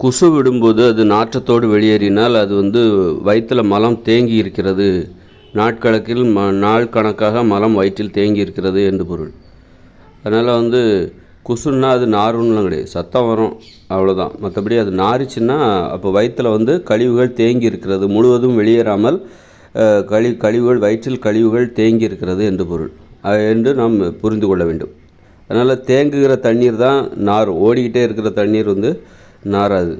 குசு விடும்போது அது நாற்றத்தோடு வெளியேறினால் அது வந்து வயிற்றில் மலம் தேங்கி இருக்கிறது நாட்கணக்கில் ம நாள் கணக்காக மலம் வயிற்றில் தேங்கி இருக்கிறது என்று பொருள். அதனால் வந்து குசுன்னா அது நாருன்னுலாம் கிடையாது. சத்தம் வரும் அவ்வளோதான் மற்றபடி அது நாரிச்சுன்னா அப்போ வயிற்றில் வந்து கழிவுகள் தேங்கி இருக்கிறது முழுவதும் வெளியேறாமல் கழி கழிவுகள் வயிற்றில் கழிவுகள் தேங்கி இருக்கிறது என்று பொருள். என்று நாம் புரிந்து கொள்ள வேண்டும். அதனால் தேங்குகிற தண்ணீர் தான் நார். ஓடிக்கிட்டே இருக்கிற தண்ணீர் வந்து நாராது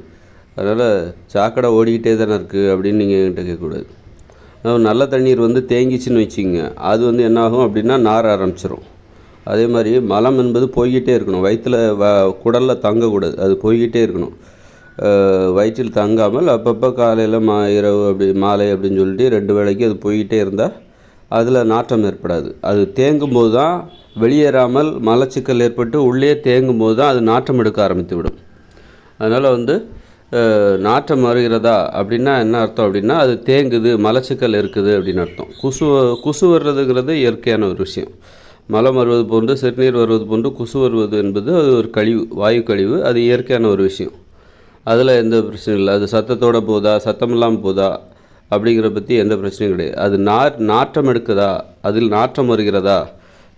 அதனால் சாக்கடை ஓடிக்கிட்டே தானே இருக்குது அப்படின்னு நீங்கள் என்கிட்ட கேட்கக்கூடாது. நல்ல தண்ணீர் வந்து தேங்கிச்சுன்னு வச்சுங்க அது வந்து என்ன ஆகும் அப்படின்னா நார ஆரம்பிச்சிடும் அதே மாதிரி மலம் என்பது போய்கிட்டே இருக்கணும். வயிற்றில் வ குடலில் தங்கக்கூடாது. அது போய்கிட்டே இருக்கணும். வயிற்றில் தங்காமல் அப்பப்போ காலையில் மா இரவு அப்படி மாலை அப்படின்னு சொல்லிட்டு ரெண்டு வேளைக்கு அது போய்கிட்டே இருந்தால் அதில் நாற்றம் ஏற்படாது. அது தேங்கும் போது தான் வெளியேறாமல் மலச்சிக்கல் ஏற்பட்டு உள்ளே தேங்கும் போது தான் அது நாற்றம் எடுக்க ஆரம்பித்து விடும். அதனால் வந்து நாற்றம் வருகிறதா அப்படின்னா என்ன அர்த்தம் அப்படின்னா அது தேங்குது மலச்சிக்கல் இருக்குது அப்படின்னு அர்த்தம். கொசு கொசு வர்றதுங்கிறது இயற்கையான ஒரு விஷயம். மலம் வருவது போன்று சிறுநீர் வருவது போன்று கொசு வருவது என்பது அது ஒரு கழிவு வாயு கழிவு அது இயற்கையான ஒரு விஷயம். அதில் எந்த பிரச்சனையும் இல்லை. அது சத்தத்தோட போதா சத்தம் இல்லாமல் போதா அப்படிங்கிற பற்றி எந்த பிரச்சனையும் கிடையாது. அது நா நாற்றம் எடுக்குதா அதில் நாற்றம் வருகிறதா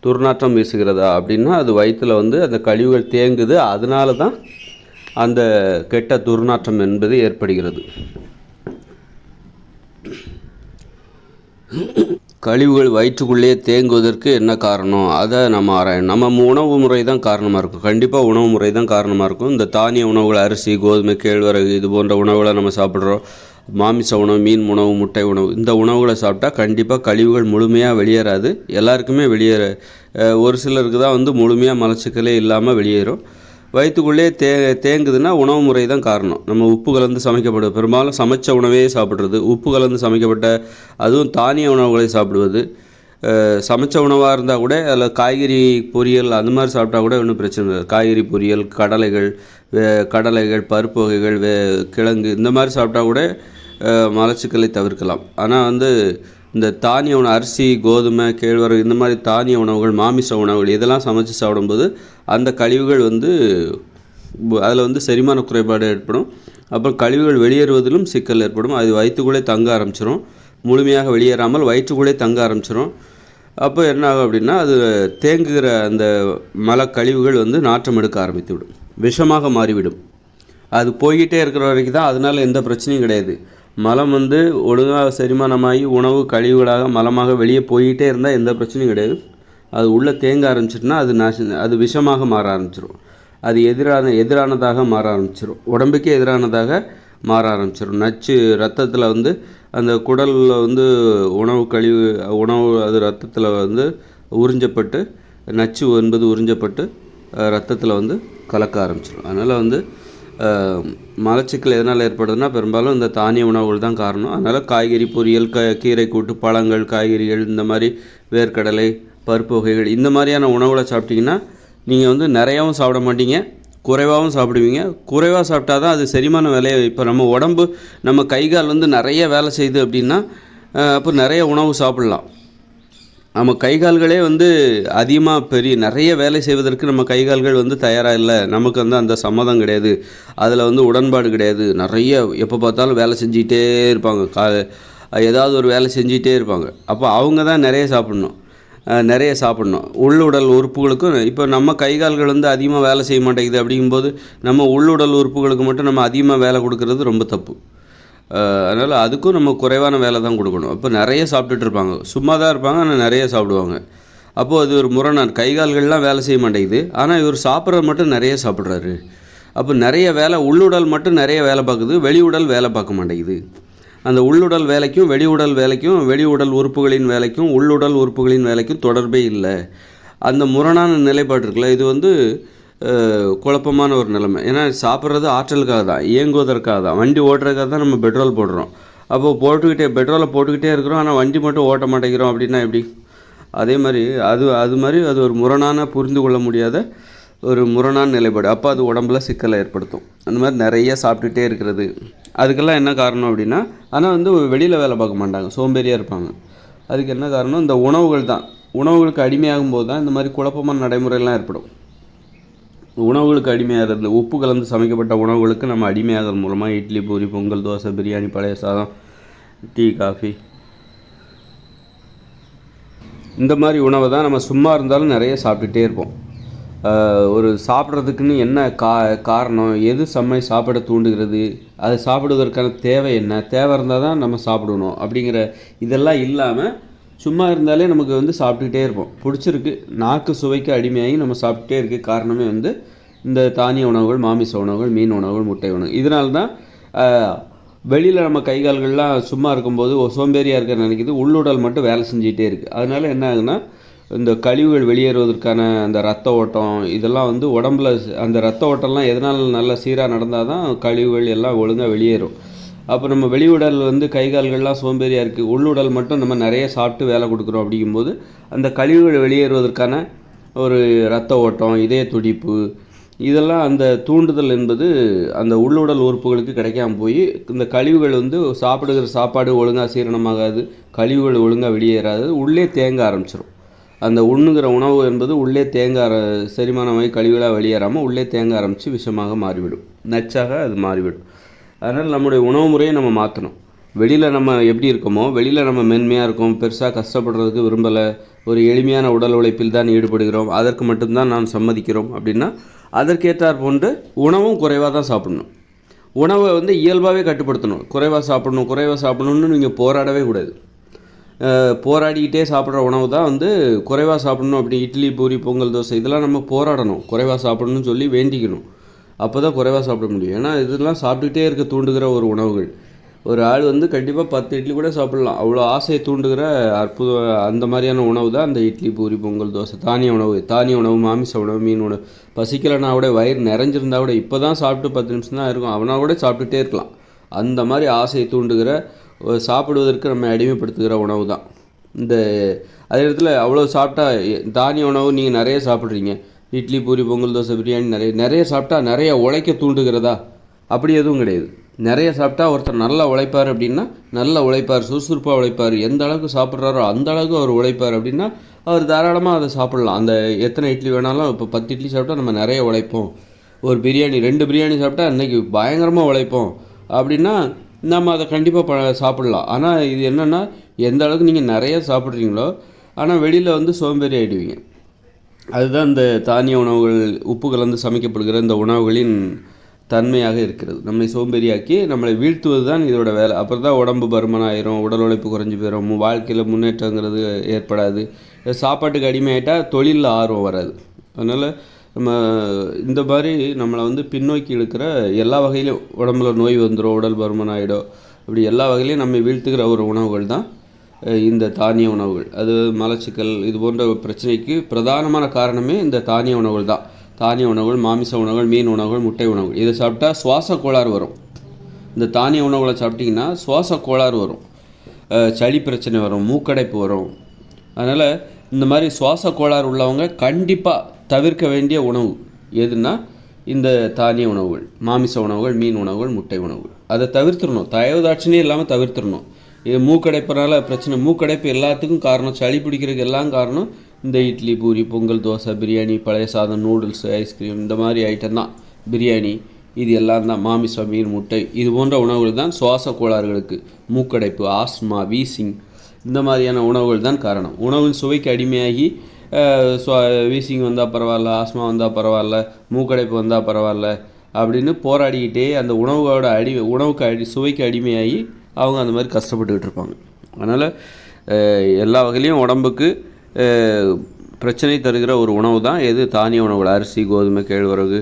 துர்நாற்றம் வீசுகிறதா அப்படின்னா அது வயிற்றில் வந்து அந்த கழிவுகள் தேங்குது. அதனால தான் அந்த கெட்ட துர்நாற்றம் என்பது ஏற்படுகிறது. கழிவுகள் வயிற்றுக்குள்ளேயே தேங்குவதற்கு என்ன காரணம்? அதை நம்ம ஆராயணும் நம்ம உணவு முறை தான் காரணமாக இருக்கும். கண்டிப்பாக உணவு முறை தான் காரணமாக இருக்கும். இந்த தானிய உணவுகள் அரிசி கோதுமை கேழ்வரகு இது போன்ற உணவுகளை நம்ம சாப்பிட்றோம். மாமிச உணவு மீன் உணவு முட்டை உணவு இந்த உணவுகளை சாப்பிட்டா கண்டிப்பாக கழிவுகள் முழுமையாக வெளியேறாது. எல்லாருக்குமே வெளியேற ஒரு சிலருக்கு தான் வந்து முழுமையாக மலச்சிக்கலே இல்லாமல் வெளியேறும். வயிற்றுக்குள்ளே தே தேங்குதுன்னா உணவு முறை தான் காரணம். நம்ம உப்பு கலந்து சமைக்கப்படுது பெரும்பாலும் சமைச்ச உணவே சாப்பிட்றது உப்பு கலந்து சமைக்கப்பட்ட அதுவும் தானிய உணவுகளை சாப்பிடுவது சமைச்ச உணவாக இருந்தால் கூட அதில் காய்கறி பொரியல் அந்த மாதிரி சாப்பிட்டா கூட ஒன்றும் பிரச்சனை இல்லை. காய்கறி பொரியல் கடலைகள் வே- கடலைகள் பருப்பு வகைகள் வே கிழங்கு இந்த மாதிரி சாப்பிட்டா கூட மலச்சிக்கலை தவிர்க்கலாம். ஆனால் வந்து இந்த தானிய உணவு அரிசி கோதுமை கேழ்வரகு இந்த மாதிரி தானிய உணவுகள் மாமிச உணவுகள் இதெல்லாம் சமைச்சு சாப்பிடும்போது அந்த கழிவுகள் வந்து அதில் வந்து செரிமான குறைபாடு ஏற்படும். அப்புறம் கழிவுகள் வெளியேறுவதிலும் சிக்கல் ஏற்படும். அது வயிற்றுக்குள்ளே தங்க ஆரம்பிச்சிரும். முழுமையாக வெளியேறாமல் வயிற்றுக்குள்ளே தங்க ஆரம்பிச்சிரும். அப்போ என்ன ஆகும் அப்படின்னா அது தேங்குகிற அந்த மல கழிவுகள் வந்து நாற்றம் எடுக்க ஆரம்பித்து விடும். விஷமாக மாறிவிடும். அது போய்கிட்டே இருக்கிற வரைக்கும் தான் அதனால் எந்த பிரச்சனையும் கிடையாது. மலம் வந்து ஒழுங்காக செரிமானமாகி உணவு கழிவுகளாக மலமாக வெளியே போய்கிட்டே இருந்தால் எந்த பிரச்சனையும் கிடையாது. அது உள்ளே தேங்க ஆரம்பிச்சிட்டுனா அது நாச அது விஷமாக மாற ஆரம்பிச்சிடும் அது எதிரான எதிரானதாக மாற ஆரம்பிச்சிடும் உடம்புக்கே எதிரானதாக மாற ஆரம்பிச்சிடும் நச்சு ரத்தத்தில் வந்து அந்த குடலில் வந்து உணவு கழிவு உணவு அது ரத்தத்தில் வந்து உறிஞ்சப்பட்டு நச்சு என்பது உறிஞ்சப்பட்டு ரத்தத்தில் வந்து கலக்க ஆரம்பிச்சிடும் அதனால் வந்து மலச்சிக்கல் எதனால் ஏற்படுதுன்னா பெரும்பாலும் இந்த தானிய உணவுகள் தான் காரணம். அதனால் காய்கறி பொரியல் க கீரை கூட்டு பழங்கள் காய்கறிகள் இந்த மாதிரி வேர்க்கடலை பருப்பு வகைகள் இந்த மாதிரியான உணவுகளை சாப்பிட்டிங்கன்னா நீங்கள் வந்து நிறையாவும் சாப்பிட மாட்டீங்க குறைவாகவும் சாப்பிடுவீங்க. குறைவாக சாப்பிட்டா தான் அது செரிமான வேலையை இப்போ நம்ம உடம்பு நம்ம கை கால் வந்து நிறைய வேலை செய்யுது அப்படின்னா அப்போ நிறைய உணவு சாப்பிட்லாம். நம்ம கை கால்களே வந்து அதிகமாக பெரிய நிறைய வேலை செய்வதற்கு நம்ம கை கால்கள் வந்து தயாராக இல்லை. நமக்கு வந்து அந்த சம்மதம் கிடையாது. அதில் வந்து உடன்பாடு கிடையாது. நிறைய எப்போ பார்த்தாலும் வேலை செஞ்சிகிட்டே இருப்பாங்க. கா ஏதாவது ஒரு வேலை செஞ்சிகிட்டே இருப்பாங்க. அப்போ அவங்க தான் நிறைய சாப்பிட்ணும். நிறைய சாப்பிட்ணும். உள்ளுடல் உறுப்புகளுக்கும் இப்போ நம்ம கை கால்கள் வந்து அதிகமாக வேலை செய்ய மாட்டேங்குது அப்படிங்கும்போது நம்ம உள்ளுடல் உறுப்புகளுக்கு மட்டும் நம்ம அதிகமாக வேலை கொடுக்கறது ரொம்ப தப்பு. அதனால் அதுக்கும் நம்ம குறைவான வேலை தான் கொடுக்கணும். அப்போ நிறைய சாப்பிட்டுட்டு இருப்பாங்க. சும்மா தான் இருப்பாங்க ஆனால் நிறைய சாப்பிடுவாங்க. அப்போது அது ஒரு முரணான் கை கால்கள்லாம் வேலை செய்ய மாட்டேங்குது. ஆனால் இவர் சாப்பிட்றது மட்டும் நிறைய சாப்பிட்றாரு. அப்போ நிறைய வேலை உள்ளுடல் மட்டும் நிறைய வேலை பார்க்குது வெளி உடல் வேலை பார்க்க மாட்டேங்குது. அந்த உள்ளுடல் வேலைக்கும் வெளி உடல் வேலைக்கும் வெளி உடல் உறுப்புகளின் வேலைக்கும் உள்ளுடல் உறுப்புகளின் வேலைக்கும் தொடர்பே இல்லை. அந்த முரணான நிலைப்பாடு இருக்குல்ல இது வந்து குழப்பமான ஒரு நிலைமை. ஏன்னா சாப்பிட்றது ஆற்றலுக்காக தான் இயங்குவதற்காக தான். வண்டி ஓட்டுறதுக்காக தான் நம்ம பெட்ரோல் போடுறோம். அப்போது போட்டுக்கிட்டே பெட்ரோலை போட்டுக்கிட்டே இருக்கிறோம் ஆனால் வண்டி மட்டும் ஓட்ட மாட்டேங்கிறோம் அப்படின்னா எப்படி? அதே மாதிரி அது அது மாதிரி அது ஒரு முரணான புரிந்து கொள்ள முடியாத ஒரு முரணான நிலைப்பாடு. அப்போ அது உடம்புல சிக்கலை ஏற்படுத்தும். அந்த மாதிரி நிறைய சாப்பிட்டுட்டே இருக்கிறது. அதுக்கெல்லாம் என்ன காரணம் அப்படின்னா ஆனால் வந்து வெளியில் வேலை பார்க்க மாட்டாங்க. சோம்பேறியாக இருப்பாங்க. அதுக்கு என்ன காரணம்? இந்த உணவுகள் தான். உணவுகளுக்கு அடிமையாகும் போது தான் இந்த மாதிரி குழப்பமான நடைமுறையெல்லாம் ஏற்படும். உணவுகளுக்கு அடிமையாக உப்பு கலந்து சமைக்கப்பட்ட உணவுகளுக்கு நம்ம அடிமையாகிறது மூலமாக இட்லி பூரி பொங்கல் தோசை பிரியாணி பழைய சாதம் டீ காஃபி. இந்த மாதிரி உணவை தான் நம்ம சும்மா இருந்தாலும் நிறைய சாப்பிட்டுட்டே இருப்போம். ஒரு சாப்பிட்றதுக்குன்னு என்ன கா காரணம்? எது செம்மை சாப்பிட தூண்டுகிறது? அதை சாப்பிடுவதற்கான தேவை என்ன? தேவை இருந்தால் தான் நம்ம சாப்பிடணும் அப்படிங்கிற இதெல்லாம் இல்லாமல் சும்மா இருந்தாலே நமக்கு வந்து சாப்பிட்டுக்கிட்டே இருப்போம். பிடிச்சிருக்கு. நாக்கு சுவைக்கு அடிமையாகி நம்ம சாப்பிட்டுட்டே இருக்க காரணமே வந்து இந்த தானிய உணவுகள் மாமிச உணவுகள் மீன் உணவுகள் முட்டை உணவு. இதனால தான் வெளியில் நம்ம கை கால்கள்லாம் சும்மா இருக்கும்போது சோம்பேறியாக இருக்க நினைக்கிது. உள்ளுடல் மட்டும் வேலை செஞ்சுக்கிட்டே இருக்குது அதனால என்ன ஆகுதுன்னா இந்த கழிவுகள் வெளியேறுவதற்கான அந்த ரத்த ஓட்டம் இதெல்லாம் வந்து உடம்புல அந்த ரத்த ஓட்டம்லாம் எதனால் நல்ல சீராக நடந்தால் தான் கழிவுகள் எல்லாம் ஒழுங்காக வெளியேறும். அப்போ நம்ம வெளி உடல் வந்து கை கால்கள்லாம் சோம்பேறியாக இருக்குது உள்ளுடல் மட்டும் நம்ம நிறைய சாப்பிட்டு வேலை கொடுக்குறோம் அப்படிங்கும்போது அந்த கழிவுகள் வெளியேறுவதற்கான ஒரு ரத்த ஓட்டம் இதய துடிப்பு இதெல்லாம் அந்த தூண்டுதல் என்பது அந்த உள்ளுடல் உறுப்புகளுக்கு கிடைக்காம போய் இந்த கழிவுகள் வந்து சாப்பிடுகிற சாப்பாடு ஒழுங்காக சீரணமாகாது கழிவுகள் ஒழுங்காக வெளியேறாது உள்ளே தேங்க ஆரம்பிச்சிடும் அந்த உண்ணுகிற உணவு என்பது உள்ளே தேங்க செரிமானமாகி கழிவுகளாக வெளியேறாமல் உள்ளே தேங்க ஆரம்பித்து விஷமாக மாறிவிடும். நச்சாக அது மாறிவிடும். அதனால் நம்முடைய உணவு முறையை நம்ம மாற்றணும் வெளியில் நம்ம எப்படி இருக்கோமோ வெளியில் நம்ம மென்மையாக இருக்கோம் பெருசாக கஷ்டப்படுறதுக்கு விரும்பலை ஒரு எளிமையான உடல் உழைப்பில் தான் ஈடுபடுகிறோம் அதற்கு மட்டும்தான் நாம் சம்மதிக்கிறோம் அப்படின்னா அதற்கேற்றார் போன்று உணவும் குறைவாக தான் சாப்பிடணும். உணவை வந்து இயல்பாகவே கட்டுப்படுத்தணும். குறைவாக சாப்பிடணும் குறைவாக சாப்பிடணும்னு நீங்கள் போராடவே கூடாது. போராடிக்கிட்டே சாப்பிட்ற உணவு தான் வந்து குறைவாக சாப்பிடணும் அப்படி இட்லி பூரி பொங்கல் தோசை இதெல்லாம் நம்ம போராடணும். குறைவாக சாப்பிடணும்னு சொல்லி வேண்டிக்கணும். அப்போ தான் குறைவாக சாப்பிட முடியும். ஏன்னா இதெல்லாம் சாப்பிட்டுக்கிட்டே இருக்க தூண்டுகிற ஒரு உணவுகள். ஒரு ஆள் வந்து கண்டிப்பாக பத்து இட்லி கூட சாப்பிடலாம். அவ்வளோ ஆசையை தூண்டுகிற அற்புத அந்த மாதிரியான உணவு தான் அந்த இட்லி பூரி பொங்கல் தோசை தானிய உணவு. தானிய உணவு மாமிச உணவு மீன் உணவு. பசிக்கலைன்னா கூட வயிறு நிறைஞ்சிருந்தா கூட இப்போ தான் சாப்பிட்டு பத்து நிமிஷம் தான் இருக்கும். அவனா கூட சாப்பிட்டுட்டே இருக்கலாம். அந்த மாதிரி ஆசையை தூண்டுகிற சாப்பிடுவதற்கு நம்ம அடிமைப்படுத்துகிற உணவு தான். இந்த அதே இடத்துல அவ்வளோ சாப்பிட்டா தானிய உணவு நீங்கள் நிறைய சாப்பிட்றீங்க. இட்லி பூரி பொங்கல் தோசை பிரியாணி நிறைய நிறைய சாப்பிட்டா நிறைய உழைக்க தூண்டுகிறதா? அப்படி எதுவும் கிடையாது. நிறைய சாப்பிட்டா ஒருத்தர் நல்லா உழைப்பார் அப்படின்னா நல்லா உழைப்பார் சுறுசுறுப்பாக உழைப்பார் எந்த அளவுக்கு சாப்பிட்றாரோ அந்த அளவுக்கு அவர் உழைப்பார் அப்படின்னா அவர் தாராளமாக அதை சாப்பிட்லாம். அந்த எத்தனை இட்லி வேணாலும் இப்போ பத்து இட்லி சாப்பிட்டா நம்ம நிறைய உழைப்போம். ஒரு பிரியாணி ரெண்டு பிரியாணி சாப்பிட்டா இன்றைக்கி பயங்கரமாக உழைப்போம். அப்படின்னா நம்ம அதை கண்டிப்பாக ப சாப்பிட்லாம். ஆனால் இது என்னென்னா எந்த அளவுக்கு நீங்கள் நிறைய சாப்பிட்றீங்களோ ஆனால் வெளியில் வந்து சோம்பேறி ஆகிடுவீங்க அதுதான் இந்த தானிய உணவுகள் உப்பு கலந்து சமைக்கப்படுகிற இந்த உணவுகளின் தன்மையாக இருக்கிறது. நம்மை சோம்பேறியாக்கி நம்மளை வீழ்த்துவது தான் இதோட வேலை. அப்புறம் தான் உடம்பு பருமன் ஆயிரும் உடல் உழைப்பு குறைஞ்சி போயிடும் வாழ்க்கையில் முன்னேற்றங்கிறது ஏற்படாது. சாப்பாட்டுக்கு அடிமையாயிட்டால் தொழிலில் ஆர்வம் வராது. அதனால் நம்ம இந்த மாதிரி நம்மளை வந்து பின்னோக்கி இழுக்கிற எல்லா வகையிலும் உடம்புல நோய் வந்துடும் உடல் பருமன் ஆகிடும் இப்படி எல்லா வகையிலையும் நம்மை வீழ்த்துக்கிற ஒரு உணவுகள் தான் இந்த தானிய உணவுகள். அது மலச்சிக்கல் இது போன்ற பிரச்சனைக்கு பிரதானமான காரணமே இந்த தானிய உணவுகள் தான். தானிய உணவுகள் மாமிச உணவுகள் மீன் உணவுகள் முட்டை உணவுகள். இதை சாப்பிட்டா சுவாச கோளாறு வரும். இந்த தானிய உணவுகளை சாப்பிட்டிங்கன்னா சுவாச கோளாறு வரும். சளி பிரச்சனை வரும் மூக்கடைப்பு வரும். அதனால் இந்த மாதிரி சுவாச கோளாறு உள்ளவங்க கண்டிப்பாக தவிர்க்க வேண்டிய உணவு எதுனா இந்த தானிய உணவுகள் மாமிச உணவுகள் மீன் உணவுகள் முட்டை உணவுகள். அதை தவிர்த்துடணும். தயவுதாட்சினே இல்லாமல் தவிர்த்துடணும். மூக்கடைப்புனால பிரச்சனை. மூக்கடைப்பு எல்லாத்துக்கும் காரணம். சளி பிடிக்கிறதுக்கு எல்லாம் காரணம் இந்த இட்லி பூரி பொங்கல் தோசை பிரியாணி பழைய சாதம் நூடுல்ஸ் ஐஸ்கிரீம் இந்த மாதிரி ஐட்டம் தான். பிரியாணி இது எல்லாம் தான். மாமிசம் மீன் முட்டை. இது போன்ற உணவுகள் தான் சுவாச கோளாறுகளுக்கு. மூக்கடைப்பு ஆஸ்மா வீசிங் இந்த மாதிரியான உணவுகள் தான் காரணம். உணவின் சுவைக்கு அடிமையாகி சுவா வீசிங் வந்தால் பரவாயில்ல ஆஸ்மா வந்தால் பரவாயில்ல மூக்கடைப்பு வந்தால் பரவாயில்ல அப்படின்னு போராடிக்கிட்டே அந்த உணவோட அடி உணவுக்கு அடி சுவைக்கு அடிமையாகி அவங்க அந்த மாதிரி கஷ்டப்பட்டுக்கிட்டு இருப்பாங்க. அதனால் எல்லா வகையிலையும் உடம்புக்கு பிரச்சனை தருகிற ஒரு உணவு தான் எது? தானிய உணவுகள் அரிசி கோதுமை கேழ்வரகு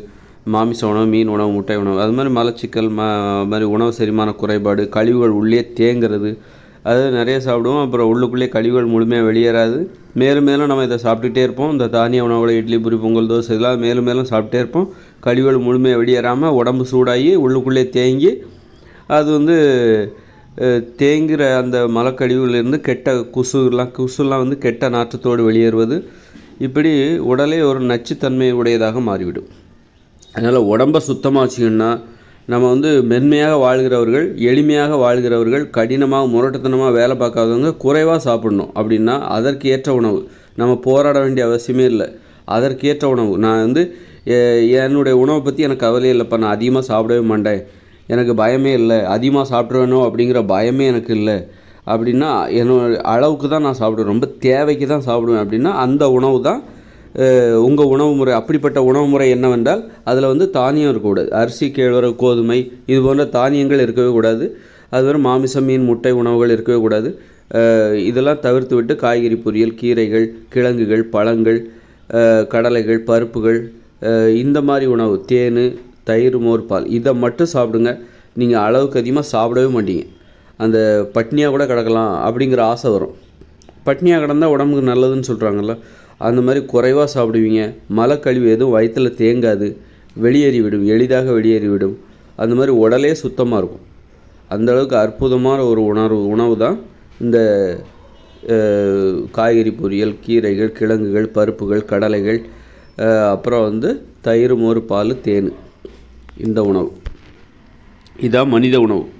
மாமிச உணவு மீன் உணவு முட்டை உணவு. அது மாதிரி மலச்சிக்கல் ம மாதிரி உணவு செரிமான குறைபாடு கழிவுகள் உள்ளே தேங்கிறது அது நிறைய சாப்பிடுவோம். அப்புறம் உள்ளுக்குள்ளே கழிவுகள் முழுமையாக வெளியேறாது. மேலும் மேலும் நம்ம இதை சாப்பிட்டுட்டே இருப்போம். இந்த தானிய உணவுகளை இட்லி பூரி பொங்கல் தோசை இதெல்லாம் மேலும் மேலும் சாப்பிட்டே இருப்போம். கழிவுகள் முழுமையாக வெளியேறாமல் உடம்பு சூடாகி உள்ளுக்குள்ளே தேங்கி அது வந்து தேங்குகிற அந்த மலக்கழிவுலேருந்து கெட்ட குசுலாம் குசுலாம் வந்து கெட்ட நாற்றத்தோடு வெளியேறுவது. இப்படி உடலே ஒரு நச்சுத்தன்மை உடையதாக மாறிவிடும். அதனால் உடம்பை சுத்தமாக வச்சுக்கணும்னா நம்ம வந்து மென்மையாக வாழ்கிறவர்கள் எளிமையாக வாழ்கிறவர்கள் கடினமாக முரட்டுத்தனமாக வேலை பார்க்காதவங்க குறைவாக சாப்பிடணும். அப்படின்னா அதற்கு ஏற்ற உணவு. நம்ம போராட வேண்டிய அவசியமே இல்லை. அதற்கேற்ற உணவு. நான் வந்து என்னுடைய உணவை பற்றி எனக்கு கவலை இல்லைப்பா. நான் அதிகமாக சாப்பிடவே மாட்டேன். எனக்கு பயமே இல்லை. அதிகமாக சாப்பிட்ருவேனோ அப்படிங்கிற பயமே எனக்கு இல்லை. அப்படின்னா என்னோட அளவுக்கு தான் நான் சாப்பிடுவேன். ரொம்ப தேவைக்கு தான் சாப்பிடுவேன் அப்படின்னா அந்த உணவு தான் உங்கள் உணவு முறை. அப்படிப்பட்ட உணவு முறை என்னவென்றால் அதில் வந்து தானியம் இருக்கக்கூடாது. அரிசி கேழ்வரகு கோதுமை இது போன்ற தானியங்கள் இருக்கவே கூடாது. அதுவரை மாமிசம் மீன் முட்டை உணவுகள் இருக்கவே கூடாது. இதெல்லாம் தவிர்த்து விட்டு காய்கறி பொரியல் கீரைகள் கிழங்குகள் பழங்கள் கடலைகள் பருப்புகள் இந்த மாதிரி உணவு. தேன் தயிர் மோர் பால். இதை மட்டும் சாப்பிடுங்க. நீங்கள் அளவுக்கு அதிகமாக சாப்பிடவே மாட்டீங்க. அந்த பட்னியாக கூட கிடக்கலாம் அப்படிங்கிற ஆசை வரும். பட்னியாக கிடந்தால் உடம்புக்கு நல்லதுன்னு சொல்கிறாங்கல்ல அந்த மாதிரி குறைவாக சாப்பிடுவீங்க. மலக்கழிவு எதுவும் வயிற்றுல தேங்காது. வெளியேறிவிடும் எளிதாக வெளியேறிவிடும் அந்த மாதிரி உடலே சுத்தமாக இருக்கும். அந்தளவுக்கு அற்புதமான ஒரு உணர்வு உணவு தான் இந்த காய்கறி பொரியல் கீரைகள் கிழங்குகள் பருப்புகள் கடலைகள் அப்புறம் வந்து தயிர் மோர் பால் தேன். இந்த உணவு. இதான் மனித உணவு.